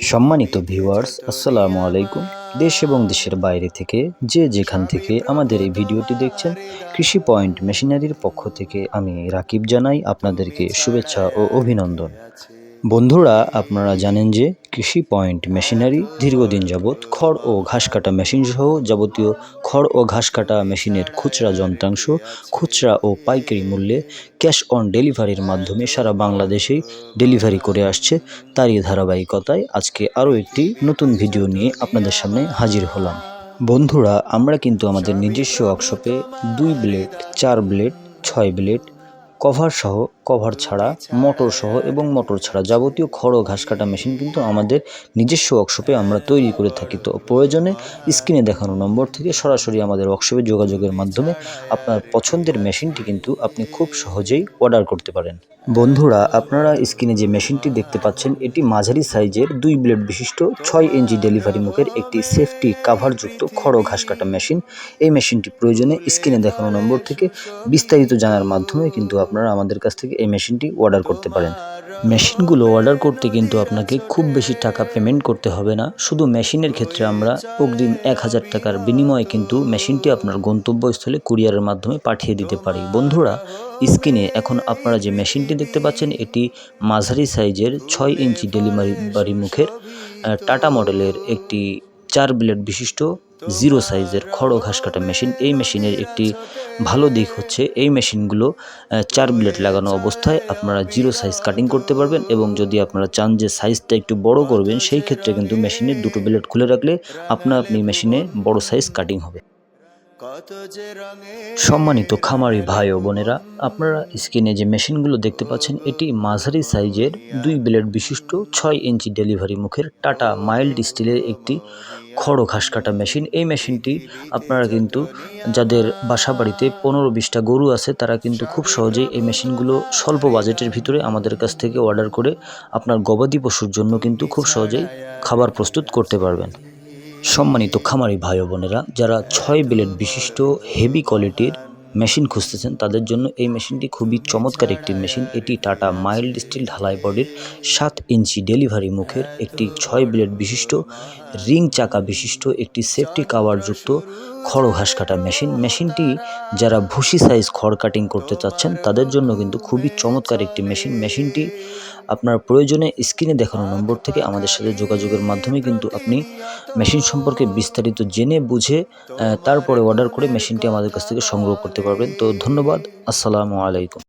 সম্মানিত ভিউয়ার্স আসসালামু আলাইকুম। দেশ এবং দেশের বাইরে থেকে যে যেখান থেকে আমাদের এই ভিডিওটি দেখছেন, কৃষি পয়েন্ট মেশিনারির পক্ষ থেকে আমি রাকিব জানাই আপনাদেরকে শুভেচ্ছা ও অভিনন্দন। বন্ধুরা, আপনারা জানেন যে কৃষি পয়েন্ট মেশিনারি দীর্ঘদিন যাবৎ খড় ও ঘাস কাটা মেশিন সহ যাবতীয় খড় ও ঘাস কাটা মেশিনের খুচরা যন্ত্রাংশ, খুচরা ও পাইকারি মূল্যে ক্যাশ অন ডেলিভারির মাধ্যমে সারা বাংলাদেশেই ডেলিভারি করে আসছে তারই ধারাবাহিকতায় আজকে আরও একটি নতুন ভিডিও নিয়ে আপনাদের সামনে হাজির হলাম। বন্ধুরা, আমরা কিন্তু আমাদের নিজস্ব ওয়ার্কশপে দুই ব্লেড, চার ব্লেড, ছয় ব্লেড, কভার সহ কভার ছাড়া, মোটর সহ এবং মোটর ছাড়া যাবতীয় খড় ঘাস কাটা মেশিন কিন্তু আমাদের নিজস্ব ওয়ার্কশপে আমরা তৈরি করে থাকি। তো প্রয়োজনে স্ক্রিনে দেখানো নম্বর থেকে সরাসরি আমাদের ওয়ার্কশপে যোগাযোগের মাধ্যমে আপনার পছন্দের মেশিনটি কিন্তু আপনি খুব সহজেই অর্ডার করতে পারেন। বন্ধুরা, আপনারা স্ক্রিনে যে মেশিনটি দেখতে পাচ্ছেন, এটি মাঝারি সাইজের দুই ব্লেড বিশিষ্ট ছয় ইঞ্চি ডেলিভারি মুখের একটি সেফটি কাভারযুক্ত খড় ঘাস কাটা মেশিন। এই মেশিনটি প্রয়োজনে স্ক্রিনে দেখানো নম্বর থেকে বিস্তারিত জানার মাধ্যমে কিন্তু আপনারা আমাদের কাছ থেকে এই মেশিনটি অর্ডার করতে পারেন। মেশিনগুলো অর্ডার করতে কিন্তু আপনাকে খুব বেশি টাকা পেমেন্ট করতে হবে না। শুধু মেশিনের ক্ষেত্রে আমরা অগ্রিম এক হাজার টাকার বিনিময়ে কিন্তু মেশিনটি আপনার গন্তব্যস্থলে কুরিয়ারের মাধ্যমে পাঠিয়ে দিতে পারি। বন্ধুরা স্ক্রিনে এখন আপনারা যে মেশিনটি দেখতে পাচ্ছেন, এটি মাঝারি সাইজের ছয় ইঞ্চি ডেলিভারি বাড়ি মুখের টাটা মডেলের একটি চার ব্লেড বিশিষ্ট জিরো সাইজের খড়ো ঘাস কাটা মেশিন। এই মেশিনের একটি ভালো দিক হচ্ছে এই মেশিনগুলো চার ব্লেড লাগানো অবস্থায় আপনারা জিরো সাইজ কাটিং করতে পারবেন এবং যদি আপনারা চান যে সাইজটা একটু বড় করবেন, সেই ক্ষেত্রে কিন্তু মেশিনের দুটো ব্লেড খুলে রাখলে আপনার আপনি মেশিনে বড় সাইজ কাটিং হবে। সম্মানিত খামারি ভাই ও বোনেরা, আপনারা স্ক্রিনে যে মেশিনগুলো দেখতে পাচ্ছেন, এটি মাঝারি সাইজের দুই ব্লেড বিশিষ্ট ছয় ইঞ্চি ডেলিভারি মুখের টাটা মাইল্ড স্টিলের একটি খড় ঘাস কাটা মেশিন। এই মেশিনটি আপনারা কিন্তু, যাদের বাসা বাড়িতে পনেরো বিশটা গরু আছে, তারা কিন্তু খুব সহজেই এই মেশিনগুলো স্বল্প বাজেটের ভিতরে আমাদের কাছ থেকে অর্ডার করে আপনার গবাদি পশুর জন্য কিন্তু খুব সহজেই খাবার প্রস্তুত করতে পারবেন। সম্মানিত খামারি ভাই বোনেরা, যারা ছয় ব্লেড বিশিষ্ট হেভি কোয়ালিটির মেশিন খুঁজতেছেন, তাদের জন্য এই মেশিনটি খুবই চমৎকার একটি মেশিন এটি টাটা মাইল্ড স্টিল ঢালাই বডির সাত ইঞ্চি ডেলিভারি মুখের একটি ছয় ব্লেড বিশিষ্ট রিং চাকা বিশিষ্ট, একটি সেফটি কাভারযুক্ত খড় ঘাস কাটা মেশিন মেশিনটি যারা ভুসি সাইজ খড় কাটিং করতে চাচ্ছেন, তাদের জন্য কিন্তু খুবই চমৎকার একটি মেশিন মেশিনটি আপনার প্রয়োজনে স্ক্রিনে দেখানো নম্বর থেকে আমাদের সাথে যোগাযোগের মাধ্যমে কিন্তু আপনি মেশিন সম্পর্কে বিস্তারিত জেনে বুঝে তারপরে অর্ডার করে মেশিনটি আমাদের কাছ থেকে সংগ্রহ করতে পারবেন। তো ধন্যবাদ, আসসালামু আলাইকুম।